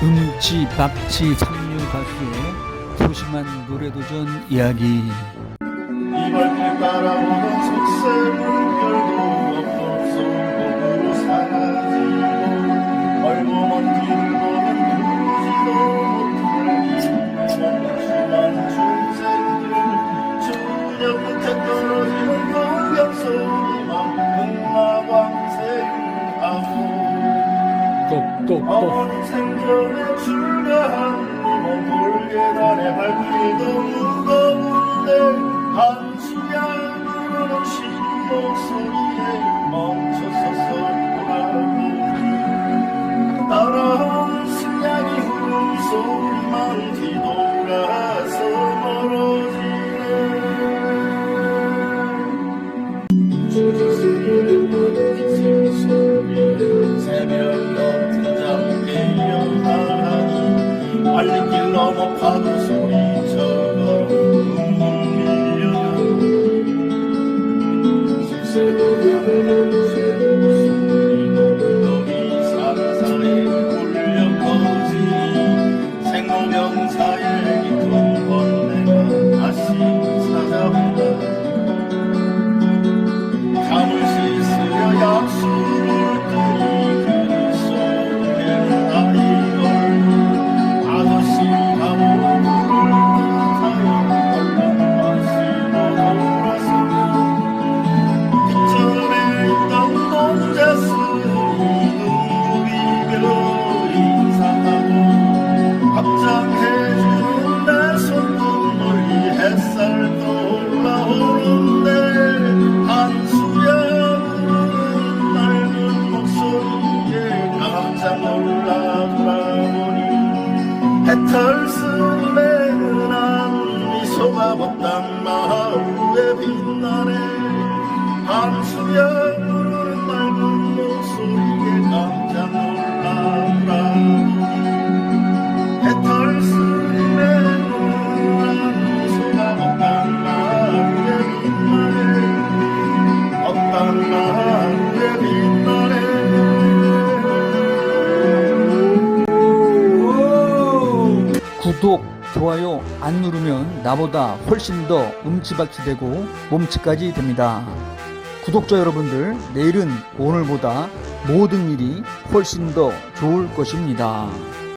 음치 박치 상류 가수의 소심한 노래도전 이야기. 이발길 따라오던 속세 물결도 없어 속으로 사라지고 얼고 먼 길을 보면 보지도 못할 이름없지만 중생들 주력 떨 꼭꼭꼭 어머니 생전에 출가한 몸은 돌계단에 발길도 무거운데 한수야 부르는 신 목소리에 멈춰서서 돌아보니 따라온 승냥이 울음소리만 뒤돌아서 넘어 파도 소리처럼 밀려 숙세 해탈 스매는 미소가 못단 마음에 빛나네. 한수야 구독 좋아요 안 누르면 나보다 훨씬 더 음치박치 되고 몸치까지 됩니다. 구독자 여러분들 내일은 오늘보다 모든 일이 훨씬 더 좋을 것입니다